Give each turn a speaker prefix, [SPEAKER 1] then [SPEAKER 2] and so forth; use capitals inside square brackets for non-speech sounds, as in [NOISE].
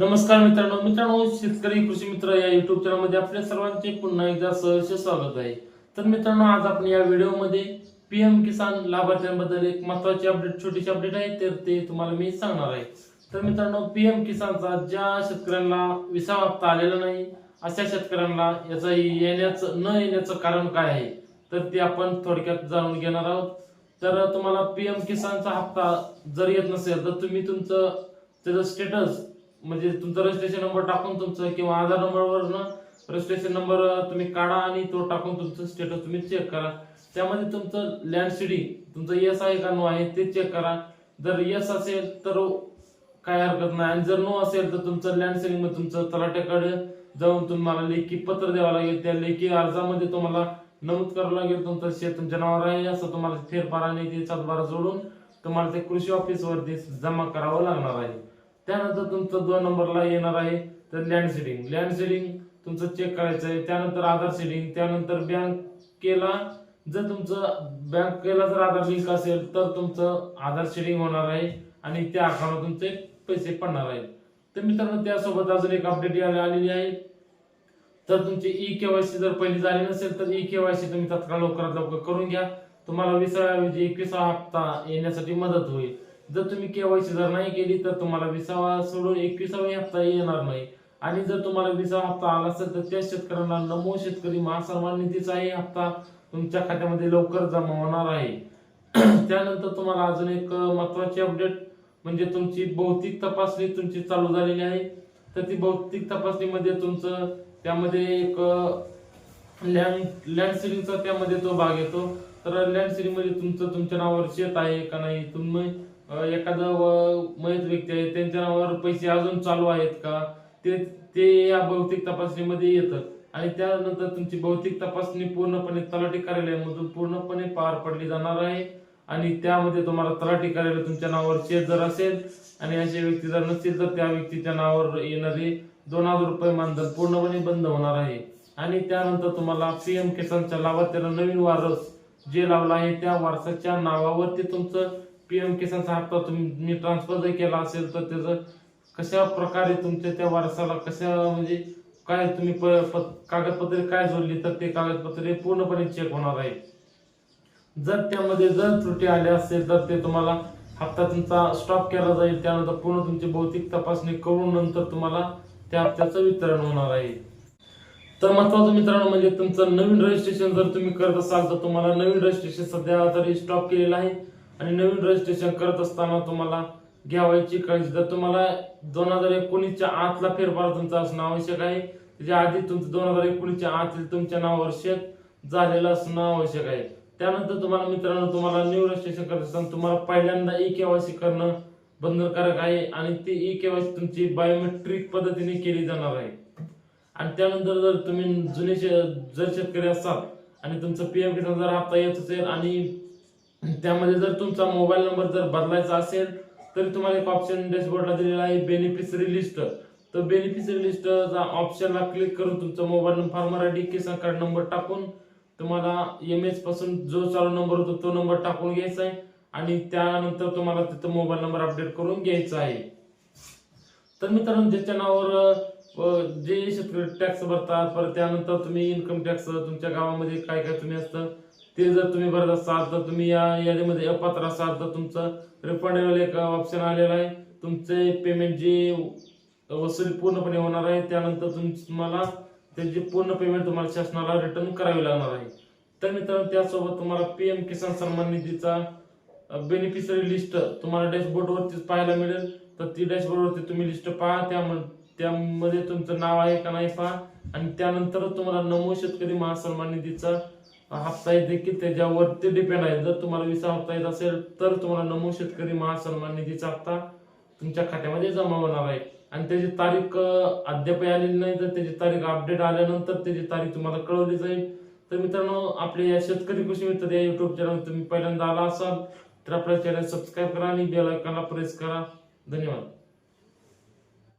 [SPEAKER 1] नमस्कार मित्रांनो मित्रांनो शेतकरी कृषी मित्र या युट्यूब चॅनलमध्ये आपल्या सर्वांचे पुन्हा एकदा सहर्ष स्वागत आहे. तर मित्रांनो आज आपण या व्हिडिओमध्ये पीएम किसान लाभार्थ्यांबद्दल एक महत्वाची अपडेट छोटीशी अपडेट आहे तर ते तुम्हाला मी सांगणार आहे. तर मित्रांनो पीएम किसानचा ज्या शेतकऱ्यांना विसावा हप्ता आलेला नाही अशा शेतकऱ्यांना याचा येण्याचं न येण्याचं कारण काय आहे तर ते आपण थोडक्यात जाणून घेणार आहोत. तर तुम्हाला पीएम किसानचा हप्ता जर येत नसेल तर तुम्ही तुमचं त्याचं स्टेटस म्हणजे तुमचा रजिस्ट्रेशन नंबर टाकून तुमचं किंवा आधार नंबरवरनं रजिस्ट्रेशन नंबर तुम्ही काढा आणि तो टाकून तुमचं स्टेटस तुम्ही चेक करा. त्यामध्ये तुमचं लँड सिडी तुमचं यस आहे का नो आहे ते चेक करा. जर यस असेल तर काय हरकत नाही. आणि जर नो असेल तर तुमचं लँड सिडिंगमध्ये तुमचं तलाट्याकडे जाऊन तुम्हाला लेखी पत्र द्यावं लागेल. त्या लेखी अर्जामध्ये तुम्हाला नमूद करावं लागेल तुमचं शेत तुमच्या नावावर आहे असं तुम्हाला फेरफार आणि ते सातबारा जोडून तुम्हाला ते कृषी ऑफिसवरती जमा करावं लागणार आहे. त्यानंतर तुमचं दोन नंबरला येणार आहे तर लँड सीडिंग लँड सेडिंग तुमचं चेक करायचं आहे. त्यानंतर आधार सेडिंग त्यानंतर बँकेला जर तुमचं बँकेला जर आधार लिंक असेल तर तुमचं आधार शेडिंग होणार आहे आणि त्या अकाउंटला तुमचे पैसे पडणार आहेत. तर मित्रांनो त्यासोबत अजून एक अपडेट आलेली आहे. तर तुमची ई केवायसी जर पहिली झाली नसेल तर ई केवायसी तुम्ही तत्काळ लवकरात लवकर करून घ्या. तुम्हाला विसराऐवजी एकविसा हप्ता येण्यासाठी मदत होईल. जर तुम्ही केवायसी जर नाही केली तर तुम्हाला विसावा सोडून एकविसावा हप्ता येणार नाही. आणि जर तुम्हाला विसावा हप्ता आला असेल तर त्या शेतकऱ्यांना नमो शेतकरी महासन्मान निधीचाही हप्ता तुमच्या खात्यामध्ये लवकर जमा होणार आहे. [CLEARS THROAT] त्यानंतर तुम्हाला अजून एक महत्वाची अपडेट म्हणजे तुमची भौतिक तपासणी तुमची चालू झालेली आहे. तर ती भौतिक तपासणीमध्ये तुमचं त्यामध्ये एक लँड लँड सिलिंगचा त्यामध्ये तो भाग येतो. तर लँड सिलिंगमध्ये तुमचं तुमच्या नावावर शेत आहे का नाही तुम्ही एखादं मयत व्यक्ती आहे त्यांच्या नावावर पैसे अजून चालू आहेत का? ते ते या भौतिक तपासणीमध्ये येतं. आणि त्यानंतर तुमची भौतिक तपासणी पूर्णपणे तलाठी कार्यालयामधून पूर्णपणे पार पडली जाणार आहे. आणि त्यामध्ये तुम्हाला तलाठी कार्यालय तुमच्या नावावर शेत जर असेल आणि असे व्यक्ती जर नसतील तर त्या व्यक्तीच्या नावावर येणारे दोन हजार रुपये मानधन पूर्णपणे बंद होणार आहे. आणि त्यानंतर तुम्हाला पीएम किसानच्या लाभार्थ्याला नवीन वारस जे लावला आहे त्या वारसाच्या नावावरती तुमचं पीएम किसानचा हप्ता तुम्ही ट्रान्सफर जर केला असेल तर त्याचं कशा प्रकारे तुमच्या त्या वारसाला कशा म्हणजे काय तुम्ही कागदपत्रे काय जोडली तर ते कागदपत्रे पूर्णपणे चेक होणार आहे. जर त्यामध्ये जर त्रुटी आल्या असेल तर ते तुम्हाला हप्ता तुमचा स्टॉप केला जाईल. त्यानंतर पूर्ण तुमची भौतिक तपासणी करून नंतर तुम्हाला त्या हप्त्याचं वितरण होणार आहे. तर महत्वाचं मित्रांनो म्हणजे तुमचं नवीन रजिस्ट्रेशन जर तुम्ही करत असाल तर तुम्हाला नवीन रजिस्ट्रेशन सध्या तरी स्टॉप केलेलं आहे. आणि नवीन रजिस्ट्रेशन करत असताना तुम्हाला घ्यावायची काळजी. तर तुम्हाला दोन हजार एकोणीसच्या आतला फेरफार तुमचा असणं आवश्यक आहे त्याच्या आधी तुमचं दोन हजार एकोणीसच्या आतील तुमच्या नावावर शेत झालेलं असणं आवश्यक आहे. त्यानंतर तुम्हाला मित्रांनो तुम्हाला न्यू रजिस्ट्रेशन करत असताना तुम्हाला पहिल्यांदा ई केवायसी करणं बंधनकारक आहे आणि ती ई केवायसी तुमची बायोमेट्रिक पद्धतीने केली जाणार आहे. आणि त्यानंतर जर तुम्ही जुने शे- जर शेतकरी असाल आणि तुमचं पीएम किसान जर हप्ता येत असेल आणि त्यामध्ये जर तुमचा मोबाईल नंबर जर बदलायचा असेल तरी तुम्हाला एक ऑप्शन डॅशबोर्डला दिलेला आहे बेनिफिशरी लिस्ट तर बेनिफिशरी लिस्ट ऑप्शनला क्लिक करून तुमचा mobile number farmer I D Kisan card number टाकून तुम्हाला एम एच पासून जो चालू नंबर होतो तो नंबर टाकून घ्यायचा आहे. आणि त्यानंतर तुम्हाला तिथं मोबाईल नंबर अपडेट करून घ्यायचा आहे. तर मित्रांनो ज्याच्या नावावर जे शेतकरी टॅक्स भरतात परत त्यानंतर तुम्ही इन्कम टॅक्स तुमच्या गावामध्ये काय काय तुम्ही असतं ते जर तुम्ही भरत असाल तर तुम्ही या यादीमध्ये अपात्र असाल तर तुमचं रिफंड एक ऑप्शन आलेला आहे. तुमचे पेमेंट जे वसुली पूर्णपणे होणार आहे त्यानंतर तुम- तुम्हाला त्याची पूर्ण पेमेंट तुम्हाला शासनाला रिटर्न करावी लागणार आहे. तर मित्रांनो त्यासोबत तुम्हाला पीएम किसान सन्मान निधीचा बेनिफिशरी लिस्ट तुम्हाला डॅशबोर्डवरतीच पाहायला मिळेल. तर ती डॅशबोर्डवरती तुम्ही लिस्ट पहा. त्यामध्ये त्यामध्ये तुमचं नाव आहे का नाही पहा. आणि त्यानंतर तुम्हाला नमो शेतकरी महासन्मान निधीचा हप्ता आहे देखील त्याच्यावरती डिपेंड आहे. जर तुम्हाला विसा हप्ता येत असेल तर तुम्हाला नमो शेतकरी महासन्मान निधीचा हप्ता तुमच्या खात्यामध्ये जमा होणार आहे. आणि त्याची तारीख अद्यापही अद्याप आलेली नाही तर त्याची तारीख अपडेट आल्यानंतर त्याची तारीख तुम्हाला कळवली जाईल. तर मित्रांनो आपले या शेतकरी कृषी मित्र या युट्यूब चॅनल तुम्ही पहिल्यांदा आला असाल तर आपल्या चॅनल सबस्क्राईब करा आणि बेल आयकॉनला प्रेस करा. धन्यवाद.